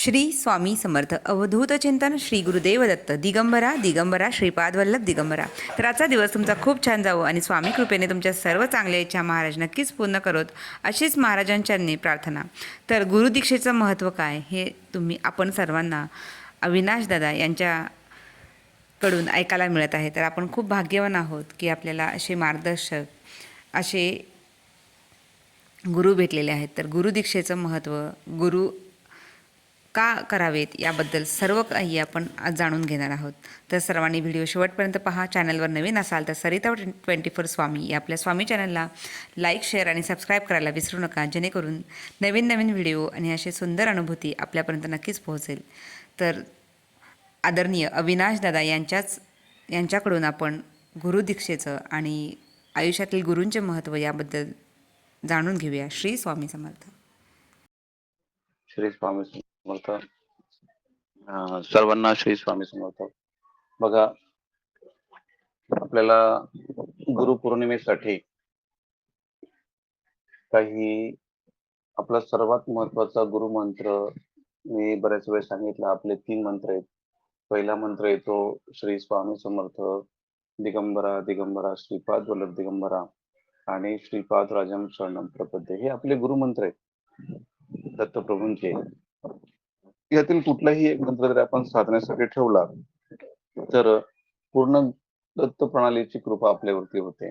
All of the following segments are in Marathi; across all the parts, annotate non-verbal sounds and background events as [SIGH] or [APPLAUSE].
श्री स्वामी समर्थ. अवधूत चिंतन श्री गुरुदेव दत्त. दिगंबरा दिगंबरा श्रीपाद वल्लभ दिगंबरा. तर आजचा दिवस तुमचा खूप छान जावो आणि स्वामी कृपेने तुमच्या सर्व चांगल्या इच्छा महाराज नक्कीच पूर्ण करोत अशीच महाराजांच्यांनी प्रार्थना. तर गुरुदीक्षेचं महत्त्व काय हे तुम्ही आपण सर्वांना अविनाश दादा यांच्या कडून ऐकायला मिळत आहे. तर आपण खूप भाग्यवान आहोत की आपल्याला असे मार्गदर्शक असे गुरु भेटलेले आहेत. तर गुरुदीक्षेचं महत्त्व गुरु का करावेत याबद्दल सर्व काही आपण आज जाणून घेणार आहोत. तर सर्वांनी व्हिडिओ शेवटपर्यंत पहा. चॅनलवर नवीन असाल तर सरिता ट्वेंटी फोर स्वामी या आपल्या स्वामी चॅनलला लाईक शेअर आणि सबस्क्राईब करायला विसरू नका. जेणेकरून नवीन नवीन व्हिडिओ आणि असे सुंदर अनुभूती आपल्यापर्यंत नक्कीच पोहोचेल. तर आदरणीय अविनाश दादा यांच्याच यांच्याकडून आपण गुरुदीक्षेचं आणि आयुष्यातील गुरूंचे महत्त्व याबद्दल जाणून घेऊया. श्री स्वामी समर्थ. श्री स्वामी समर्थ. सर्वांना श्री स्वामी समर्थ. बघा आपल्याला गुरुपौर्णिमेसाठी काही आपला सर्वात महत्त्वाचा गुरुमंत्र मी बऱ्याच वेळ सांगितलं. आपले तीन मंत्र आहेत. पहिला मंत्र येतो श्री स्वामी समर्थ दिगंबरा दिगंबरा श्रीपाद वल्लभ दिगंबरा आणि श्रीपाद राजम शरणम प्रपद्य. हे आपले गुरुमंत्र आहेत. दत्तप्रभूंचे. यातील कुठलाही एक मंत्र जर आपण साधण्यासाठी ठेवला तर पूर्ण दत्त प्रणालीची कृपा आपल्यावरती होते.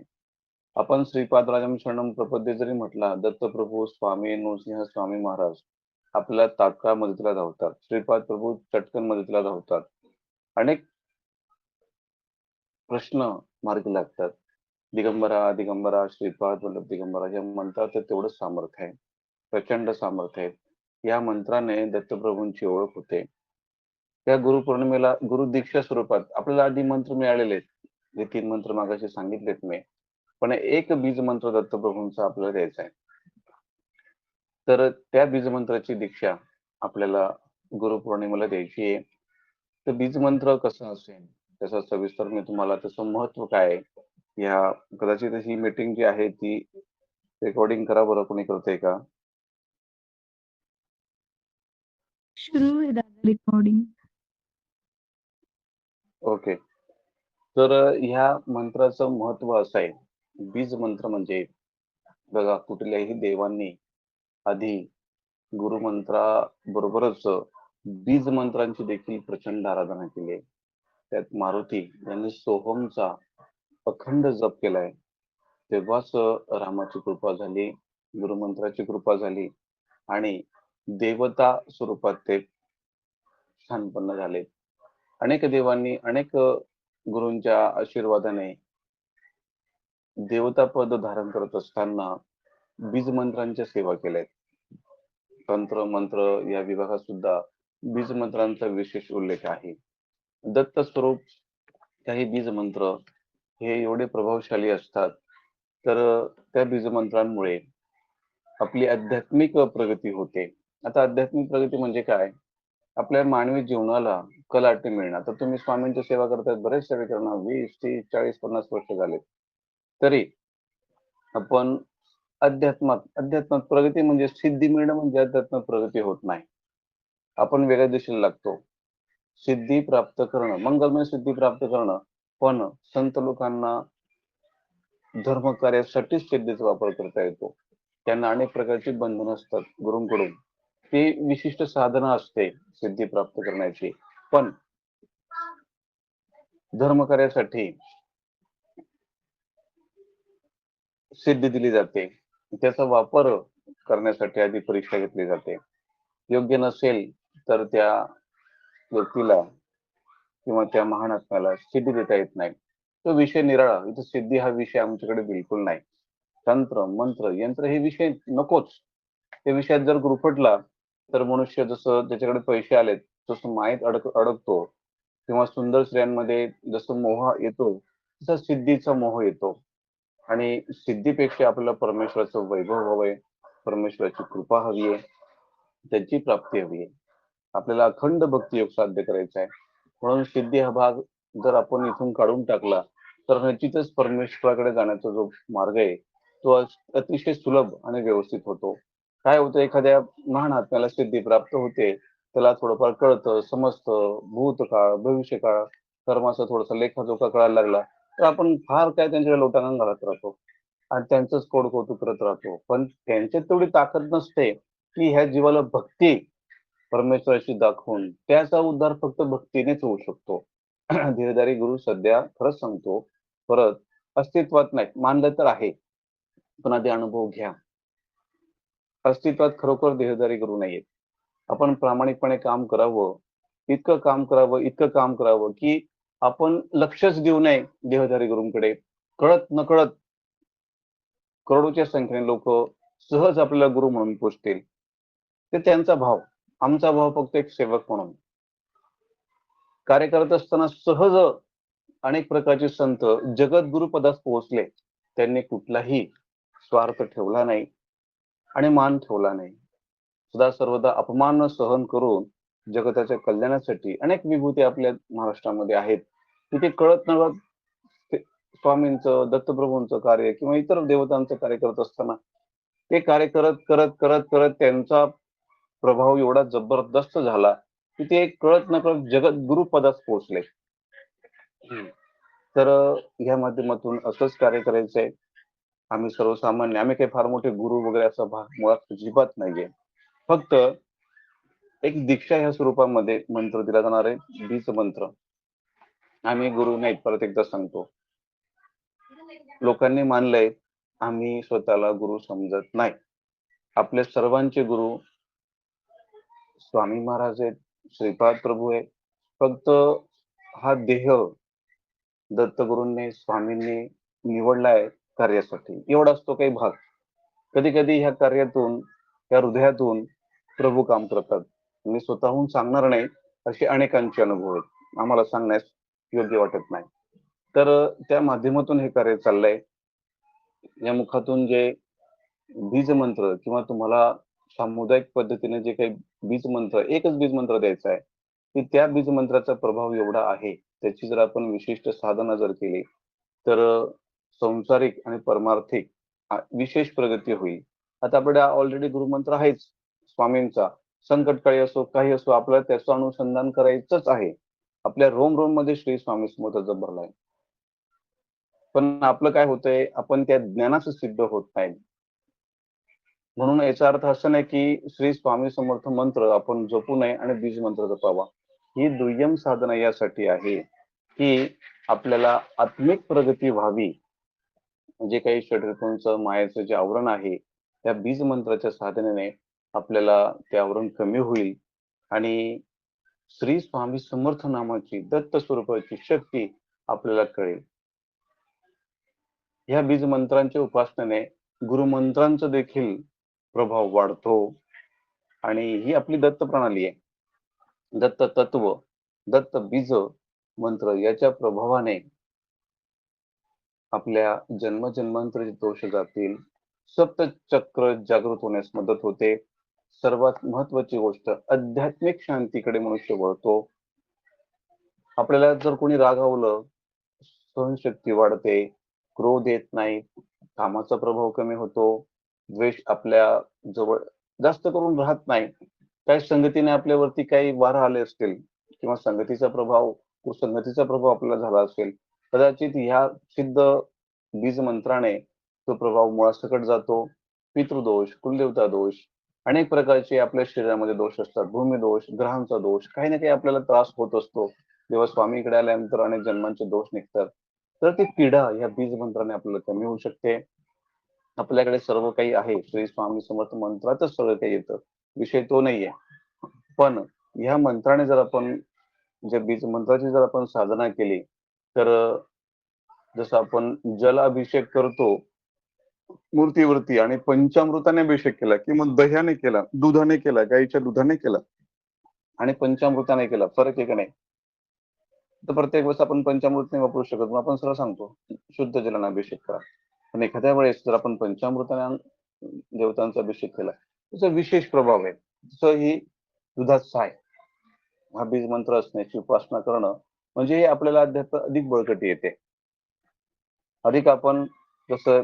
आपण श्रीपाद राजम शरणम प्रपद्य जरी म्हटला दत्तप्रभू स्वामी नृसिंह स्वामी महाराज आपल्याला तात्काळ मदतीला धावतात. श्रीपाद प्रभू चटकन मदतीला धावतात. अनेक प्रश्न मार्गी लागतात. दिगंबरा दिगंबरा श्रीपाद वल्लभ दिगंबरा या म्हणतात तेवढं सामर्थ्य आहे. प्रचंड सामर्थ्य आहे. या मंत्राने दत्तप्रभूंची ओळख होते. त्या गुरुपौर्णिमेला गुरु दीक्षा स्वरूपात आपल्याला आधी मंत्र मिळालेले आहेत. जे तीन मंत्र मागाशी सांगितलेत मी. पण एक बीज मंत्र दत्तप्रभूंचा आपल्याला द्यायचा आहे. तर त्या बीज मंत्राची दीक्षा आपल्याला गुरुपौर्णिमेला द्यायची आहे. तर बीज मंत्र कसं असेल? त्याचा सविस्तर मी तुम्हाला त्याचं महत्त्व काय आहे? या कदाचित ही मीटिंग जी आहे ती रेकॉर्डिंग करा बरं. कोणी करते का? सुरू आहे दादा रेकॉर्डिंग ओके तर ह्या मंत्राचं महत्त्व असं आहे. बीज मंत्र म्हणजे बघा कुठल्याही देवांनी आधी गुरुमंत्रा बरोबरच बीज मंत्रांची देखील प्रचंड आराधना केली आहे. त्यात मारुती यांनी सोहमचा अखंड जप केलाय. तेव्हाच रामाची कृपा झाली गुरुमंत्राची कृपा झाली आणि देवता स्वरूपात ते स्थानपन्न झाले. अनेक देवांनी अनेक गुरूंच्या आशीर्वादाने देवता पद धारण करत असताना बीज मंत्रांच्या सेवा केल्या तंत्र मंत्र या विभागात सुद्धा बीज मंत्रांचा विशेष उल्लेख आहे. दत्त स्वरूप काही बीज मंत्र हे एवढे प्रभावशाली असतात तर त्या बीज मंत्रांमुळे आपली आध्यात्मिक प्रगती होते. आता आध्यात्मिक प्रगती म्हणजे काय? आपल्या मानवी जीवनाला कलाटणी मिळणं. आता तुम्ही स्वामींची सेवा करताय बरेच सेवेकरांना वीस तीस चाळीस पन्नास वर्ष झाले तरी आपण अध्यात्मात अध्यात्मात प्रगती म्हणजे सिद्धी मिळणं म्हणजे अध्यात्मात प्रगती होत नाही. आपण वेगळ्या दिशेला लागतो. सिद्धी प्राप्त करणं मंगलमय सिद्धी प्राप्त करणं पण संत लोकांना धर्मकार्यासाठीच सिद्धीचा वापर करता येतो. त्यांना अनेक प्रकारची बंधनं असतात गुरुंकडून. ती विशिष्ट साधना असते सिद्धी प्राप्त करण्याची. पण धर्म कार्यासाठी सिद्धी दिली जाते. त्याचा वापर करण्यासाठी आधी परीक्षा घेतली जाते. योग्य नसेल तर त्या व्यक्तीला किंवा त्या महानात्म्याला सिद्धी देता येत नाही. तो विषय निराळा. इथं सिद्धी हा विषय आमच्याकडे बिलकुल नाही. तंत्र मंत्र यंत्र हे विषय नकोच. त्या विषयात जर गुरफटला तर मनुष्य जसं त्याच्याकडे पैसे आलेत जसं माहीत अडक अडकतो किंवा सुंदर स्त्रियांमध्ये जसं मोह येतो तसा सिद्धीचा मोह येतो. आणि सिद्धीपेक्षा आपल्याला परमेश्वराचं वैभव हवंय परमेश्वराची कृपा हवी आहे त्याची प्राप्ती हवी आहे. आपल्याला अखंड भक्तियोग साध्य करायचा आहे. म्हणून सिद्धी हा भाग जर आपण इथून काढून टाकला तर निश्चितच परमेश्वराकडे जाण्याचा जो मार्ग आहे तो अतिशय सुलभ आणि व्यवस्थित होतो. काय होतं एखाद्या महान आत्म्याला सिद्धी प्राप्त होते त्याला थोडंफार कळतं समजतं भूतकाळ भविष्यकाळ कर्माचा थोडासा लेखाजोखा कळायला लागला तर आपण फार काय त्यांच्या लोटांगण घालत राहतो. आणि त्यांचंच कोड कौतुक करत राहतो. पण त्यांच्यात तेवढी ताकद नसते की ह्या जीवाला भक्ती परमेश्वराशी दाखवून त्याचा उद्धार फक्त भक्तीनेच होऊ शकतो. [CLEARS THROAT] धीरधारी गुरु सध्या खरंच सांगतो परत अस्तित्वात नाही मानलं तर आहे. पण आधी अनुभव घ्या. अस्तित्वात खरोखर देहदारी गुरु नाहीये आपण प्रामाणिकपणे काम करावं इतकं काम करावं इतकं काम करावं की आपण लक्षच देऊ नये देहधारी गुरूंकडे कळत नकळत करोडोच्या संख्येने लोक सहज आपल्याला गुरु म्हणून पोचतील. ते त्यांचा भाव आमचा भाव फक्त एक सेवक म्हणून. कार्य करत असताना सहज अनेक प्रकारचे संत जगद्गुरु पदास पोहोचले. त्यांनी कुठलाही स्वार्थ ठेवला नाही. आणि मान ठेवला नाही. सदा सर्वदा अपमान सहन करून जगताच्या कल्याणासाठी अनेक विभूती आपल्या महाराष्ट्रामध्ये आहेत. तिथे कळत नकळत ते स्वामींचं दत्तप्रभूंचं कार्य किंवा इतर देवतांचं कार्य करत असताना ते कार्य करत करत करत करत त्यांचा प्रभाव एवढा जबरदस्त झाला की ते कळत नकळत जगत गुरु पदास पोहोचले. तर ह्या माध्यमातून असंच कार्य करायचंय. आम्ही सर्वसामान्य आम्ही काही फार मोठे गुरु वगैरे असा भाग मुळात अजिबात नाहीये. फक्त एक दीक्षा ह्या स्वरूपामध्ये मंत्र दिला जाणार आहे बीज मंत्र. आम्ही गुरु नाही परत एकदा सांगतो. लोकांनी मानलंय आम्ही स्वतःला गुरु समजत नाही. आपले सर्वांचे गुरु स्वामी महाराज आहेत श्रीपाद प्रभू आहे फक्त हा देह दत्तगुरूंनी स्वामींनी निवडलाय कार्यासाठी. एवढा असतो काही भाग. कधी कधी ह्या कार्यातून या हृदयातून प्रभू काम करतात. मी स्वतःहून सांगणार नाही असे अनेकांचे अनुभव आहेत. आम्हाला सांगण्यास योग्य वाटत नाही. तर त्या माध्यमातून हे कार्य चाललंय. या मुखातून जे बीज मंत्र किंवा तुम्हाला सामुदायिक पद्धतीने जे काही बीज मंत्र एकच बीज मंत्र द्यायचा आहे की त्या बीज मंत्राचा प्रभाव एवढा आहे. त्याची जर आपण विशिष्ट साधना जर केली तर संसारिक आणि परमार्थिक विशेष प्रगती होईल. आता आपल्याकडे ऑलरेडी गुरुमंत्र आहेच. स्वामींचा संकट काळी असो काही असो आपल्याला त्याचं अनुसंधान करायचंच आहे. आपल्या रोम रोममध्ये श्री स्वामी समोर भरलाय पण आपलं काय होतंय आपण त्या ज्ञानाचं सिद्ध होत नाही. म्हणून याचा अर्थ असं नाही की श्री स्वामी समर्थ मंत्र आपण जपू नये आणि बीज मंत्र जपावा. ही दुय्यम साधना यासाठी आहे की आपल्याला आत्मिक प्रगती व्हावी. जे काही षडऋतूंचं मायाचं जे आवरण आहे त्या बीज मंत्राच्या साधनेने आपल्याला ते आवरण कमी होईल. आणि श्री स्वामी समर्थ नामाची दत्त स्वरूपाची शक्ती आपल्याला कळेल. ह्या बीज मंत्रांच्या उपासनेने गुरुमंत्रांचा देखील प्रभाव वाढतो. आणि ही आपली दत्त प्रणाली आहे. दत्त तत्व दत्त बीज मंत्र याच्या प्रभावाने आपल्या जन्मजन्मांतरी दोष जातील. सप्तचक्र जागृत होण्यास मदत होते. सर्वात महत्वाची गोष्ट आध्यात्मिक शांतीकडे मनुष्य वळतो. आपल्याला जर कोणी रागावलं सहनशक्ती वाढते क्रोध येत नाही कामाचा प्रभाव कमी होतो द्वेष आपल्या जवळ जास्त करून राहत नाही काही संगतीने आपल्यावरती काही वार आले असतील किंवा संगतीचा प्रभाव संगतीचा प्रभाव आपल्याला झाला असेल कदाचित ह्या सिद्ध बीज मंत्राने तो प्रभाव मुळासकट जातो पितृदोष कुलदेवता दोष अनेक प्रकारचे आपल्या शरीरामध्ये दोष असतात. भूमिदोष ग्रहांचा दोष काही ना काही आपल्याला त्रास होत असतो. जेव्हा स्वामीकडे आल्यानंतर अनेक जन्मांचे दोष निघतात. तर ती पीडा या बीज मंत्राने आपल्याला कमी होऊ शकते. आपल्याकडे सर्व काही आहे. श्री स्वामी समर्थ मंत्रातच सगळं काही येतं. विषय तो नाहीये. पण ह्या मंत्राने जर आपण ज्या बीज मंत्राची जर आपण साधना केली तर जसं आपण जल अभिषेक करतो मूर्तीवरती आणि पंचामृताने अभिषेक केला किंवा दह्याने केला दुधाने केला गाईच्या दुधाने केला आणि पंचामृताने केला फरक आहे का नाही? तर प्रत्येक वेळेस आपण पंचामृत नाही वापरू शकत मग आपण सरळ सांगतो शुद्ध जलाने अभिषेक करा. पण एखाद्या वेळेस जर आपण पंचामृताने देवतांचा अभिषेक केला त्याचा विशेष प्रभाव आहे. तसं ही दुधात आहे हा बीज मंत्र असण्याची उपासना करणं म्हणजे आपल्याला अध्यात्म अधिक बळकटी येते. अधिक आपण जसं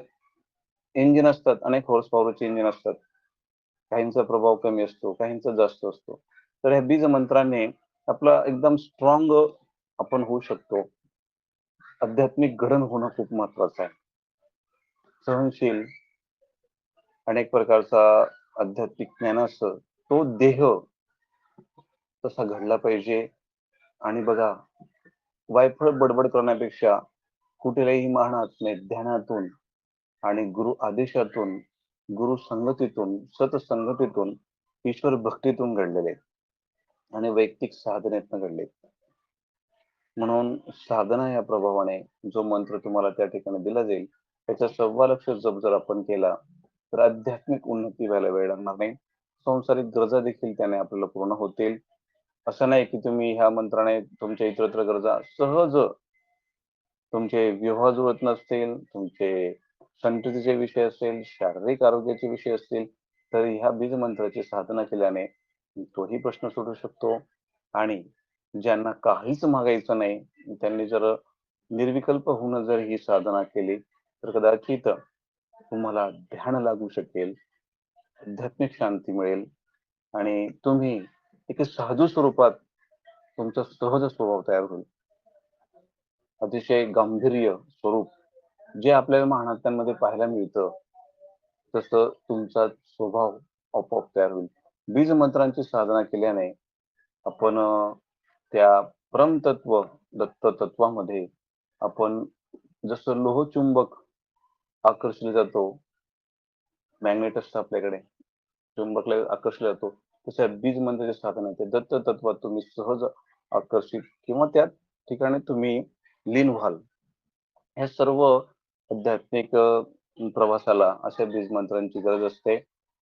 इंजिन असतात अनेक हॉर्स पॉवरचे इंजिन असतात. काहींचा प्रभाव कमी असतो काहींचा जास्त असतो. तर ह्या बीज मंत्राने आपला एकदम स्ट्रॉंग आपण होऊ शकतो. आध्यात्मिक घडण होणं खूप महत्वाचं आहे. सहनशील अनेक प्रकारचा आध्यात्मिक ज्ञान असतं तो देह तसा घडला पाहिजे. आणि बघा वायफळ बडबड करण्यापेक्षा कुठल्याही महानात ध्यानातून आणि गुरु आदेशातून गुरु संगतीतून सतसंगतीतून ईश्वर भक्तीतून घडलेले आणि वैयक्तिक साधनेतनं घडले. म्हणून साधना या प्रभावाने जो मंत्र तुम्हाला त्या ठिकाणी दिला जाईल त्याचा सव्वा लक्ष जप जर आपण केला तर आध्यात्मिक उन्नती व्हायला वेळ लागणार नाही. संसारिक गरजा देखील त्याने आपल्याला पूर्ण होतील. असं नाही की तुम्ही ह्या मंत्राने तुमच्या इतरत्र गरजा सहज तुमचे विवाह जुळत नसतील तुमचे संततीचे विषय असेल शारीरिक आरोग्याचे विषय असतील तर ह्या बीज मंत्राची साधना केल्याने तोही प्रश्न सुटू शकतो. आणि ज्यांना काहीच मागायचं नाही त्यांनी जर निर्विकल्प होऊन जर ही साधना केली तर कदाचित तुम्हाला ध्यान लागू शकेल आध्यात्मिक शांती मिळेल आणि तुम्ही एक सहज स्वरूपात तुमचा सहज स्वभाव तयार होईल. अतिशय गांभीर्य स्वरूप जे आपल्याला महानाट्यांमध्ये पाहायला मिळतं तसं तुमचा स्वभाव आपोआप तयार होईल. बीज मंत्रांची साधना केल्याने आपण त्या परमतत्व दत्त तत्वामध्ये आपण जसं लोहचुंबक आकर्षले जातो मॅग्नेट असतं आपल्याकडे चुंबकला आकर्षला जातो तशा बीज मंत्राचे साधन आहे. ते दत्त तत्वात तुम्ही सहज आकर्षित किंवा त्या ठिकाणी तुम्ही लीन व्हाल. ह्या सर्व आध्यात्मिक प्रवासाला अशा बीज मंत्रांची गरज असते.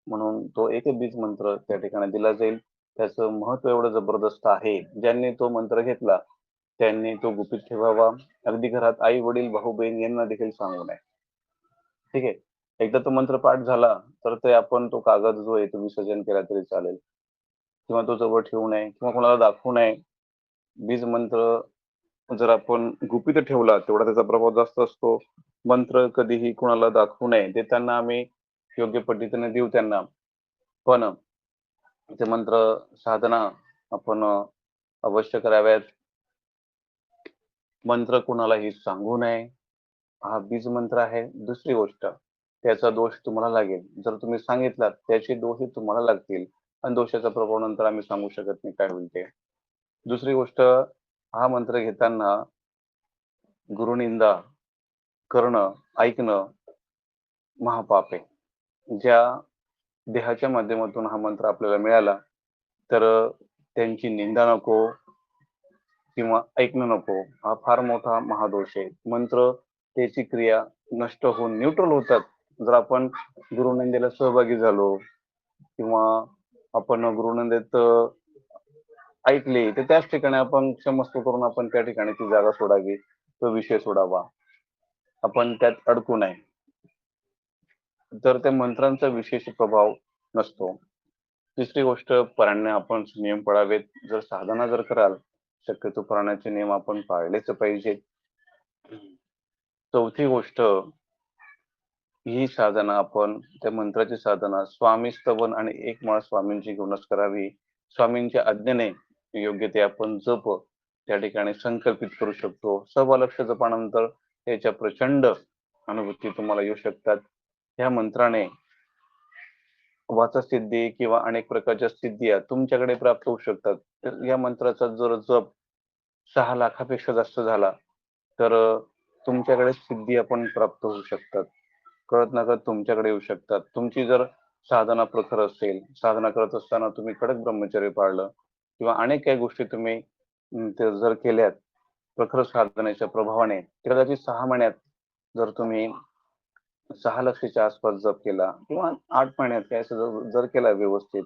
म्हणून तो एक बीज मंत्र त्या ठिकाणी दिला जाईल. त्याचं महत्त्व एवढं जबरदस्त आहे. ज्यांनी तो मंत्र घेतला त्यांनी तो गुपित ठेवावा. अगदी घरात आई वडील भाऊ बहीण यांना देखील सांगू नये. ठीक आहे? एकदा तो मंत्र पाठ झाला तर ते आपण तो कागद जो आहे तो विसर्जन केला तरी चालेल. किंवा तो जवळ ठेवू नये किंवा कोणाला दाखवू नये. बीज मंत्र जर आपण गुपित ठेवला तेवढा त्याचा प्रभाव जास्त असतो. मंत्र कधीही कोणाला दाखवू नये ते त्यांना आम्ही योग्य पद्धतीने देऊ त्यांना. पण ते मंत्र साधना आपण अवश्य कराव्यात. मंत्र कोणालाही सांगू नये. हा बीज मंत्र आहे दुसरी गोष्ट. त्याचा दोष तुम्हाला लागेल. जर तुम्ही सांगितलात त्याचे दोषही तुम्हाला लागतील. आणि दोषाचा प्रभाव नंतर आम्ही सांगू शकत नाही काय होईल ते. दुसरी गोष्ट हा मंत्र घेताना गुरुनिंदा करणं ऐकणं महापाप आहे. ज्या देहाच्या माध्यमातून हा मंत्र आपल्याला मिळाला तर त्यांची निंदा नको किंवा ऐकणं नको हा फार मोठा महादोष आहे. मंत्र त्याची क्रिया नष्ट होऊन न्यूट्रल होतात. जर आपण गुरुनंदेला सहभागी झालो किंवा आपण गुरुनंदेत ऐकले तर त्याच ठिकाणी आपण क्षमस्व करून आपण त्या ठिकाणी ती जागा सोडावी तो विषय सोडावा. आपण त्यात अडकू नये. तर त्या मंत्रांचा विशेष प्रभाव नसतो तिसरी गोष्ट पराण्य आपण नियम पाळावेत. जर साधना जर कराल शक्यतो प्राण्याचे नियम आपण पाळलेच पाहिजेत. चौथी गोष्ट ही साधना आपण त्या मंत्राची साधना स्वामी स्तवन आणि एक माळ स्वामींची घेऊनच करावी. स्वामींच्या आज्ञेने योग्य ते आपण जप त्या ठिकाणी संकल्पित करू शकतो. सव्वा लक्ष जपानंतर त्याच्या प्रचंड अनुभूती तुम्हाला येऊ शकतात. ह्या मंत्राने वाचसिद्धी किंवा अनेक प्रकारच्या सिद्धी तुमच्याकडे प्राप्त होऊ शकतात. या मंत्राचा जर जप सहा लाखापेक्षा जास्त झाला तर तुमच्याकडे सिद्धी आपण प्राप्त होऊ शकतात. कळत नकळत तुमच्याकडे येऊ शकतात. तुमची जर साधना प्रखर असेल साधना करत असताना तुम्ही कडक ब्रह्मचर्य पाळलं किंवा अनेक काही गोष्टी तुम्ही जर केल्यात प्रखर साधनेच्या प्रभावाने कदाचित सहा महिन्यात जर तुम्ही सहा लक्षाच्या आसपास जप केला किंवा आठ महिन्यात काय असं जर- जर केला व्यवस्थित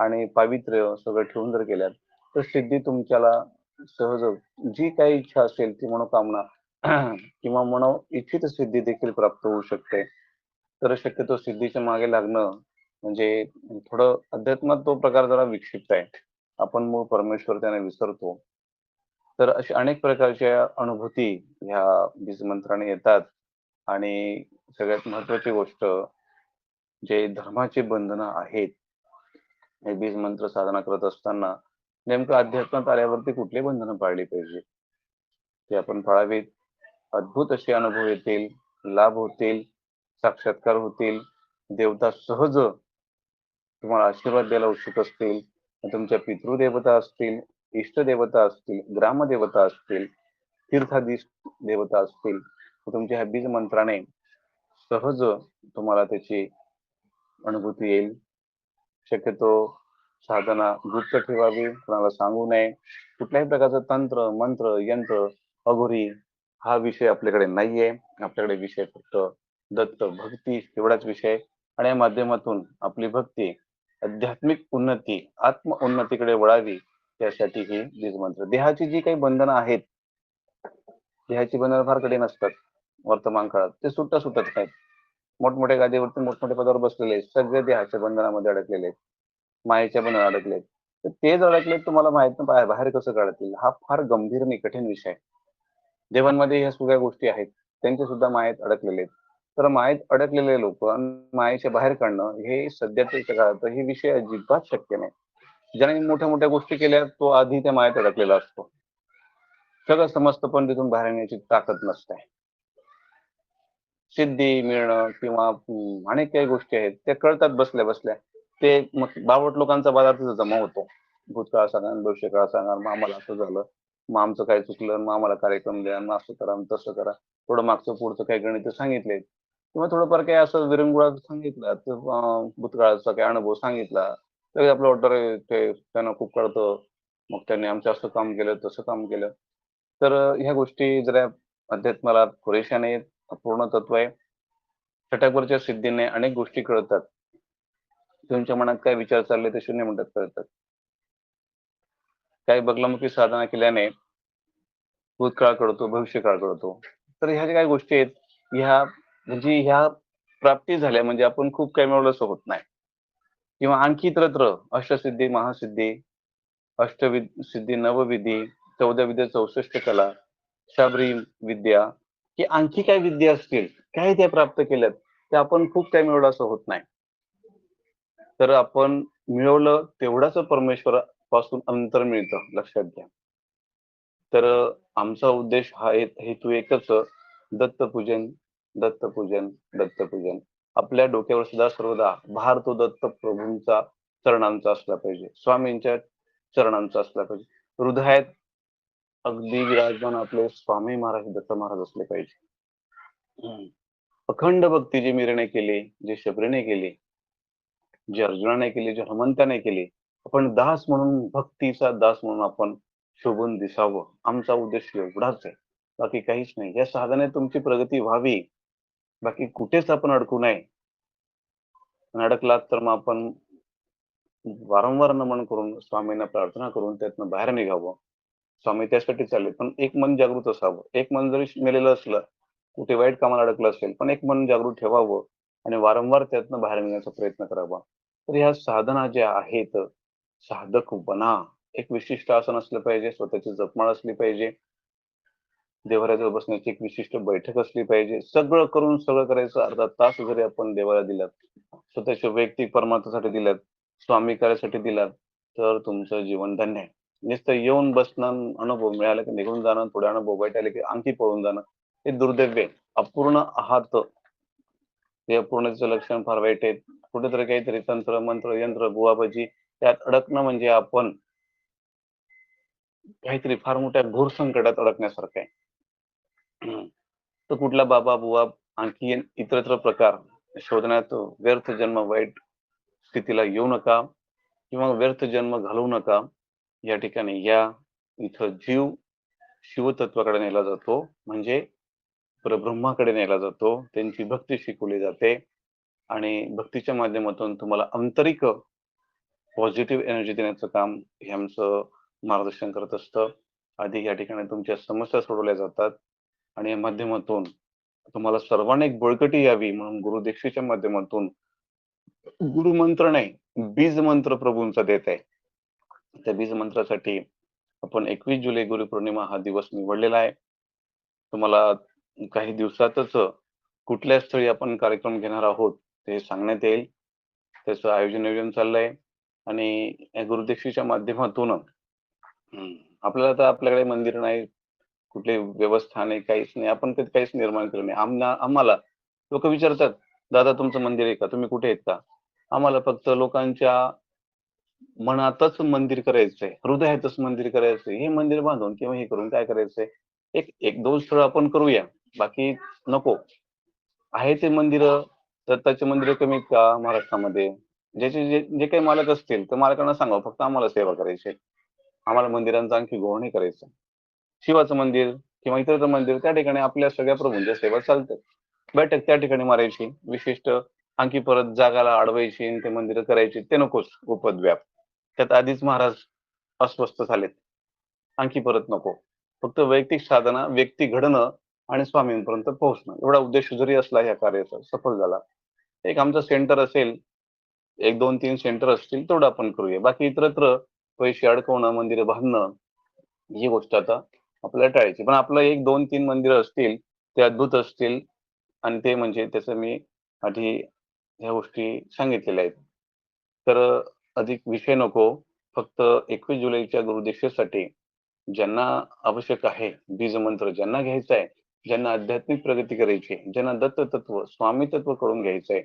आणि पावित्र्य सगळं ठेवून जर केल्यात तर सिद्धी तुमच्याला सहज जी काही इच्छा असेल ती मनोकामना [CLEARS THROAT] किंवा मनो इच्छित सिद्धी देखील प्राप्त होऊ शकते. तर शक्यतो सिद्धीच्या मागे लागणं म्हणजे थोडं अध्यात्मात तो प्रकार जरा विक्षिप्त आहे. आपण मूळ परमेश्वर त्याने विसरतो. तर अशा अनेक प्रकारच्या अनुभूती ह्या बीजमंत्राने येतात. आणि सगळ्यात महत्वाची गोष्ट जे धर्माचे बंधनं आहेत हे बीज मंत्र साधना करत असताना नेमकं अध्यात्मात आल्यावरती कुठली बंधनं पाळली पाहिजे? ते आपण पाळावीत. अद्भुत असे अनुभव येतील लाभ होतील. साक्षात्कार होतील. देवता सहज तुम्हाला आशीर्वाद द्यायला उत्सुक असतील. तुमच्या पितृदेवता असतील इष्ट देवता असतील ग्रामदेवता असतील तीर्थाधीश देवता असतील. तुमच्या ह्या बीज मंत्राने सहज तुम्हाला त्याची अनुभूती येईल. शक्यतो साधना गुप्त ठेवावी कोणाला सांगू नये. कुठल्याही प्रकारचं तंत्र मंत्र यंत्र अघोरी हा विषय आपल्याकडे नाहीये. आपल्याकडे विषय फक्त दत्त भक्ती एवढाच विषय. आणि या माध्यमातून आपली भक्ती आध्यात्मिक उन्नती आत्म उन्नतीकडे वळावी यासाठी ही बीज मंत्र. देहाची जी काही बंधनं आहेत देहाची बंधनं फारकडे नसतात वर्तमान काळात. ते सुटता सुटत नाहीत. मोठमोठ्या गादीवरती मोठमोठ्या पदावर बसलेले आहेत. सगळे देहाच्या बंधनामध्ये अडकलेले आहेत. मायेच्या बंधनात अडकले आहेत. तर तेच अडकले तुम्हाला माहीत नाही बाहेर बाहेर कसं काढतील? हा फार गंभीर आणि कठीण विषय आहे. देवांमध्ये ह्या सगळ्या गोष्टी आहेत. त्यांचे सुद्धा मायेत अडकलेले आहेत. तर मायेत अडकलेले लोक मायेच्या बाहेर काढणं हे सध्याच्या काळात हे विषय अजिबात शक्य नाही. ज्याने मोठ्या मोठ्या गोष्टी केल्या तो आधी त्या मायेत अडकलेला असतो. सगळं समजतं पण तिथून बाहेर येण्याची ताकद नसते. सिद्धी मिळणं किंवा अनेक काही गोष्टी आहेत त्या कळतात बसल्या बसल्या. ते मग बावट लोकांचा बाजार तिथं जमा होतो. भूतकाळ सांगा भविष्यकाळ सांगणार मग आम्हाला असं झालं. मग आमचं काय चुकलं मग आम्हाला कार्यक्रम द्या मग असं करा तसं करा. थोडं मागचं पुढचं काही गणित सांगितले किंवा थोडंफार काही असं विरंगुळा सांगितलं तर, भूतकाळाचा काही अनुभव सांगितला तरी आपलं वाटतं ते त्यांना खूप कळतं. मग त्यांनी आमचं असं काम केलं तसं काम केलं. तर ह्या गोष्टी जरा अध्यात्माला पुरेशा नाहीत पूर्ण तत्व आहे छटाकवरच्या सिद्धीने अनेक गोष्टी कळतात. तुमच्या मनात काय विचार चालले ते शून्य म्हणतात कळतात. काही बगलामुखी साधना केल्याने भूतकाळ कळतो भविष्यकाळ कळतो. तर ह्या ज्या काही गोष्टी आहेत ह्या म्हणजे ह्या प्राप्ती झाल्या म्हणजे आपण खूप काही मिळवलं होत नाही. किंवा आणखी इतरत्र अष्टसिद्धी महासिद्धी अष्टविद सिद्धी नवविधी चौदा विद्या चौसष्ट कला शबरी विद्या की आणखी काय विद्या असतील काय त्या प्राप्त केल्यात ते आपण खूप काय मिळवलं असं होत नाही. तर आपण मिळवलं तेवढाच परमेश्वरापासून अंतर मिळतं लक्षात घ्या. तर आमचा उद्देश हा हेतू एकच दत्तपूजन दत्तपूजन दत्तपूजन. आपल्या डोक्यावर सुद्धा सर्वदा भार तो दत्त प्रभूंचा चरणांचा असला पाहिजे. स्वामींच्या चरणांचा असला पाहिजे. हृदयात अगदी विराजमान आपले स्वामी महाराज दत्त महाराज असले पाहिजे. अखंड भक्ती जी मीरेने केली जे शबरीने केली जे अर्जुनाने केली जे हनुमंताने केली आपण दास म्हणून भक्तीचा दास म्हणून आपण शोभून दिसावं. आमचा उद्देश एवढाच आहे. बाकी काहीच नाही. या साधने तुमची प्रगती व्हावी. बाकी कुठेच आपण अडकू नये. अडकलात तर मग आपण वारंवार नमन करून स्वामींना प्रार्थना करून त्यातनं बाहेर निघावं. स्वामी त्यासाठी चालले पण एक मन जागृत असावं. एक मन जरी मेलेलं असलं कुठे वाईट कामाला अडकलं असेल पण एक मन जागृत ठेवावं आणि वारंवार त्यातनं बाहेर निघण्याचा प्रयत्न करावा. तर ह्या साधना ज्या आहेत साधक बना. एक विशिष्ट आसन असलं पाहिजे स्वतःची जपमाळ असली पाहिजे. देवाऱ्याजवळ बसण्याची एक विशिष्ट बैठक असली पाहिजे. सगळं करून सगळं करायचं अर्धा तास जरी आपण देवाला दिलात स्वतःच्या वैयक्तिक परमार्थासाठी दिलात स्वामी कार्यासाठी दिलात तर तुमचं जीवन धन्य आहे. नुसतं येऊन बसणं अनुभव मिळाला की निघून जाणं थोडे अनुभव वाईट आले की आणखी पळून जाणं हे दुर्दैव्य अपूर्ण आहात. हे अपूर्णतेचं लक्षण फार वाईट आहे. कुठेतरी काहीतरी तंत्र मंत्र यंत्र गुवाबाजी त्यात अडकणं म्हणजे आपण काहीतरी फार मोठ्या घोर संकटात अडकण्यासारखं आहे. तर कुठला बाबा बुवा आणखी इतरत्र प्रकार शोधण्यात व्यर्थ जन्म वाईट स्थितीला येऊ नका किंवा व्यर्थ जन्म घालवू नका. या ठिकाणी या इथं जीव शिवतत्वाकडे नेला जातो. म्हणजे परब्रह्माकडे नेला जातो. त्यांची भक्ती शिकवली जाते. आणि भक्तीच्या माध्यमातून तुम्हाला आंतरिक पॉझिटिव्ह एनर्जी देण्याचं काम हे आमचं मार्गदर्शन करत असतं. आधी या ठिकाणी तुमच्या समस्या सोडवल्या जातात. आणि या माध्यमातून तुम्हाला सर्वांना एक बळकटी यावी म्हणून गुरुदीक्षेच्या माध्यमातून गुरुमंत्र नाही बीज मंत्र प्रभूंचा देत आहे. त्या बीज मंत्रासाठी आपण एकवीस जुलै गुरुपौर्णिमा हा दिवस निवडलेला आहे. तुम्हाला काही दिवसातच कुठल्या स्थळी आपण कार्यक्रम घेणार आहोत ते सांगण्यात येईल. त्याचं आयोजन नियोजन चाललंय आणि या गुरुदीक्षेच्या माध्यमातून आपल्याला तर आपल्याकडे मंदिर नाही कुठली व्यवस्था नाही काहीच नाही. आपण कधी काहीच निर्माण केलं नाही. आम्हाला लोक विचारतात दादा तुमचं मंदिर आहे का? तुम्ही कुठे आहेत का? आम्हाला फक्त लोकांच्या मनातच मंदिर करायचंय हृदयातच मंदिर करायचंय. हे मंदिर बांधून किंवा हे करून काय करायचंय? एक एक दोन स्थळ आपण करूया. बाकी नको. आहे ते मंदिर दत्ताचे मंदिर कमी आहेत का महाराष्ट्रामध्ये? ज्याचे जे जे काही मालक असतील तर मालकांना सांगा फक्त आम्हाला सेवा करायची आहे. आम्हाला मंदिरांचा आणखी गोळ नाही करायचं शिवाचं मंदिर किंवा इतरचं मंदिर त्या ठिकाणी आपल्या सगळ्या प्रभूंच्या सेवा चालतात. बैठक त्या ठिकाणी मारायची विशिष्ट आणखी परत जागाला अडवायची आणि ते मंदिर करायची ते नकोच उपद्व्याप. त्यात आधीच महाराज अस्वस्थ झालेत. आणखी परत नको. फक्त वैयक्तिक साधना व्यक्ती घडणं आणि स्वामींपर्यंत पोहोचणं. एवढा उद्देश जरी असला या कार्याचा सफल झाला. एक आमचं सेंटर असेल एक दोन तीन सेंटर असतील तेवढं आपण करूया. बाकी इतरत्र पैसे अडकवणं मंदिरं बांधणं ही गोष्ट आता आपल्याला टाळायची. पण आपलं एक दोन तीन मंदिरं असतील ते अद्भुत असतील आणि ते म्हणजे त्याचं मी आधी ह्या गोष्टी सांगितलेल्या आहेत. तर अधिक विषय नको. फक्त एकवीस जुलैच्या गुरुदीक्षेसाठी ज्यांना आवश्यक आहे बीज मंत्र ज्यांना घ्यायचा आहे ज्यांना आध्यात्मिक प्रगती करायची आहे ज्यांना दत्त तत्व स्वामी तत्व करून घ्यायचं आहे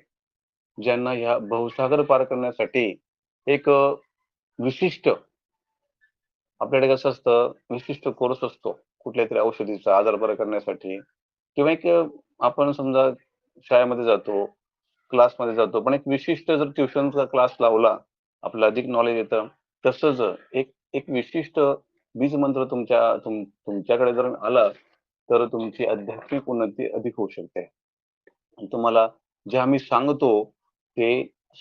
ज्यांना ह्या बहुसागर पार करण्यासाठी एक विशिष्ट आपल्याकडे कसं असतं विशिष्ट कोर्स असतो कुठल्या तरी औषधीचा आजार बरं करण्यासाठी. किंवा एक आपण समजा शाळेमध्ये जातो क्लासमध्ये जातो पण एक विशिष्ट जर ट्युशनचा क्लास लावला आपल्याला अधिक नॉलेज येतं तसंच एक एक विशिष्ट बीज मंत्र तुमच्या तुम तुमच्याकडे जर आला तर तुमची आध्यात्मिक उन्नती अधिक होऊ शकते. तुम्हाला जे आम्ही सांगतो ते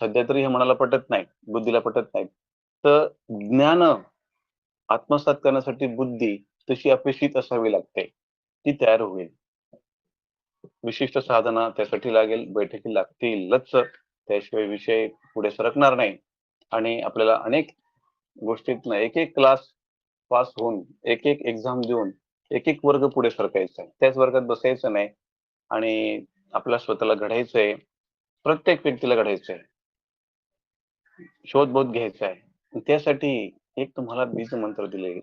सध्या तरी हे मनाला पटत नाही बुद्धीला पटत नाही. तर ज्ञान आत्मसात करण्यासाठी बुद्धी तशी अपेक्षित असावी लागते. ती तयार होईल. विशिष्ट साधना त्यासाठी लागेल बैठकी लागतीलच. त्याशिवाय विषय पुढे सरकणार नाही. आणि आपल्याला अनेक गोष्टीतनं एक एक क्लास पास होऊन एक एक एक्झाम देऊन एक एक वर्ग पुढे सरकायचा आहे. त्याच वर्गात बसायचं नाही. आणि आपल्या स्वतःला घडायचंय प्रत्येक व्यक्तीला घडायचंय शोधबोध घ्यायचा आहे. त्यासाठी एक तुम्हाला बीज मंत्र दिले.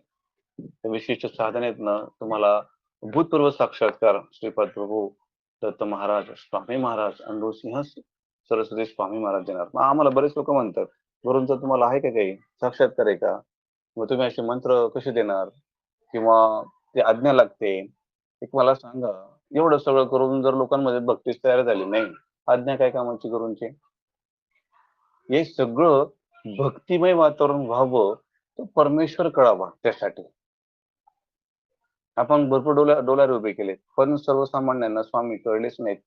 विशिष्ट साधनेतनं तुम्हाला भूतपूर्व साक्षात्कार श्रीपाद प्रभू दत्त महाराज स्वामी महाराज सिंह सरस्वती स्वामी महाराज देणार. मग आम्हाला बरेच लोक म्हणतात गुरुंचा तुम्हाला आहे का काही? साक्षात्कार आहे का? मग तुम्ही असे मंत्र कसे देणार? किंवा ते आज्ञा लागते. एक मला सांगा एवढं सगळं करून जर लोकांमध्ये भक्तीच तयार झाली नाही आज्ञा काय कामाची गुरुंची हे सगळं भक्तिमय वातावरण व्हावं तो परमेश्वर कळावा त्यासाठी. आपण भरपूर डोला डोलारे उभे केले पण सर्वसामान्यांना स्वामी कळलेच नाहीत.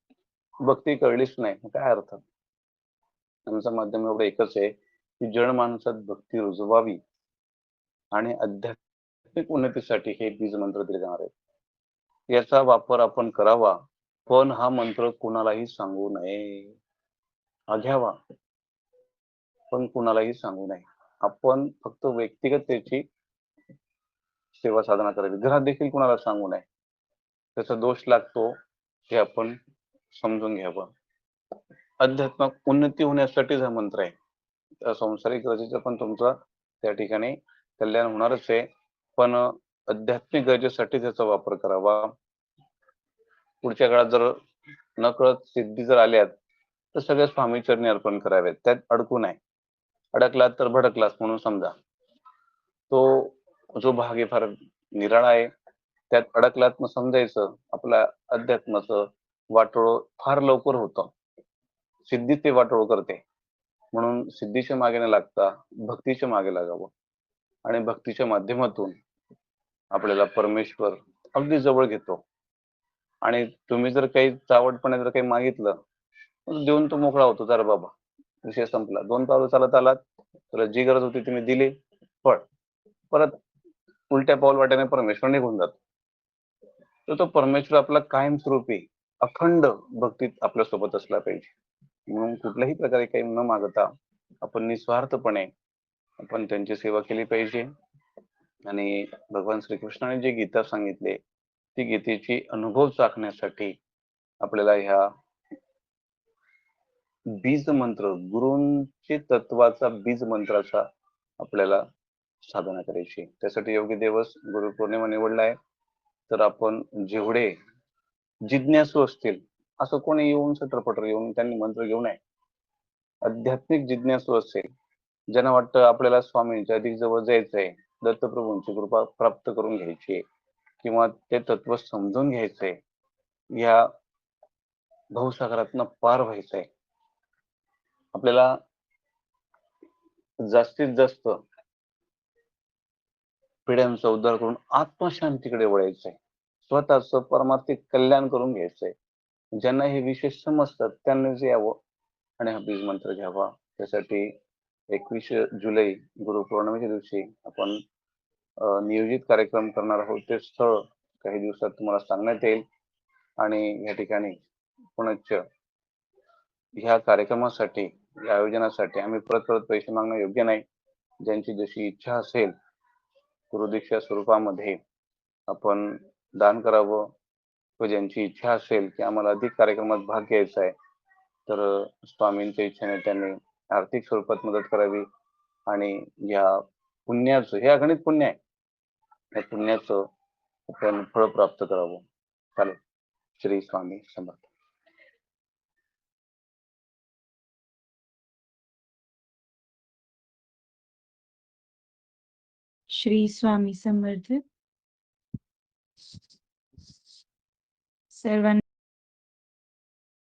भक्ती कळलीच नाही. काय अर्थ? आमचं माध्यम एवढं एकच आहे की जड माणसात भक्ती रुजवावी आणि आध्यात्मिक उन्नतीसाठी हे बीज मंत्र दिले जाणार आहेत. याचा वापर आपण करावा पण हा मंत्र कुणालाही सांगू नये. हा घ्यावा पण कुणालाही सांगू नये. आपण फक्त व्यक्तिगत त्याची सेवा साधना करावी. घरात देखील कुणाला सांगू नये. त्याचा दोष लागतो हे आपण समजून घ्यावं. अध्यात्मक उन्नती होण्यासाठीच हा मंत्र आहे. संसारिक गरजेचं पण तुमचं त्या ठिकाणी कल्याण होणारच आहे. पण आध्यात्मिक गरजेसाठी त्याचा वापर करावा. पुढच्या काळात जर नकळत सिद्धी जर आल्यात तर सगळ्या स्वामीचरणी अर्पण कराव्यात. त्यात अडकू नये. अडकलात तर भडकलास म्हणून समजा. तो जो भाग आहे फार निराळा आहे त्यात अडकलात मग समजायचं आपल्या अध्यात्माचं वाटोळ फार लवकर होतं. सिद्धी ते वाटोळ करते. म्हणून सिद्धीच्या मागे न लागता भक्तीच्या मागे लागावं. आणि भक्तीच्या माध्यमातून आपल्याला परमेश्वर अगदी जवळ घेतो. आणि तुम्ही जर काही चावटपणे जर काही मागितलं तर देऊन तो मोकळा होतो जरा बाबा विषय संपला. दोन पावलं चालत आलात. तुला जी गरज होती तुम्ही दिली. पण परत उलट्या पाऊल वाट्याने परमेश्वर निघून जातो. तर तो परमेश्वर आपला कायमस्वरूपी अखंड भक्तीत आपल्यासोबत असला पाहिजे. म्हणून कुठल्याही प्रकारे काही न मागता आपण निस्वार्थपणे आपण त्यांची सेवा केली पाहिजे. आणि भगवान श्रीकृष्णाने जी गीता सांगितले ती गीतेची अनुभव चाखण्यासाठी आपल्याला ह्या बीज मंत्र गुरूंचे तत्वाचा बीज मंत्राचा आपल्याला साधना करायची. त्यासाठी योग्य दिवस गुरुपौर्णिमा निवडला आहे. तर आपण जेवढे जिज्ञासू असतील असं कोणी येऊन सटरपटर येऊन त्यांनी मंत्र घेऊ नये. आध्यात्मिक जिज्ञासू असेल ज्यांना वाटतं आपल्याला स्वामींच्या अधिक जवळ जायचंय दत्तप्रभूंची कृपा प्राप्त करून घ्यायची किंवा ते तत्व समजून घ्यायचंय या भाऊसागरातनं पार व्हायचंय आपल्याला जास्तीत जास्त पिढ्यांचा उद्धार करून आत्मशांतीकडे वळायचंय. स्वतःच परमार्थिक कल्याण करून घ्यायचंय. ज्यांना हे विशेष समजतात त्यांनीच यावं आणि हा बीज मंत्र घ्यावा. त्यासाठी एकवीस जुलै गुरुपौर्णिमेच्या दिवशी आपण नियोजित कार्यक्रम करणार आहोत. ते स्थळ काही दिवसात तुम्हाला सांगण्यात येईल. आणि या ठिकाणी पुनश्च ह्या कार्यक्रमासाठी या आयोजनासाठी आम्ही परत परत पैसे मागणं योग्य नाही. ज्यांची जशी इच्छा असेल गुरुदीक्षा स्वरूपामध्ये आपण दान करावं. व ज्यांची इच्छा असेल की आम्हाला अधिक कार्यक्रमात भाग घ्यायचा आहे तर स्वामींच्या इच्छेने त्यांनी आर्थिक स्वरूपात मदत करावी. आणि या पुण्याचं हे अगणित पुण्य आहे. या पुण्याचं आपण फळ प्राप्त करावं. चालेल. श्री स्वामी समर्थ. श्री स्वामी समर्थ. सर्वांना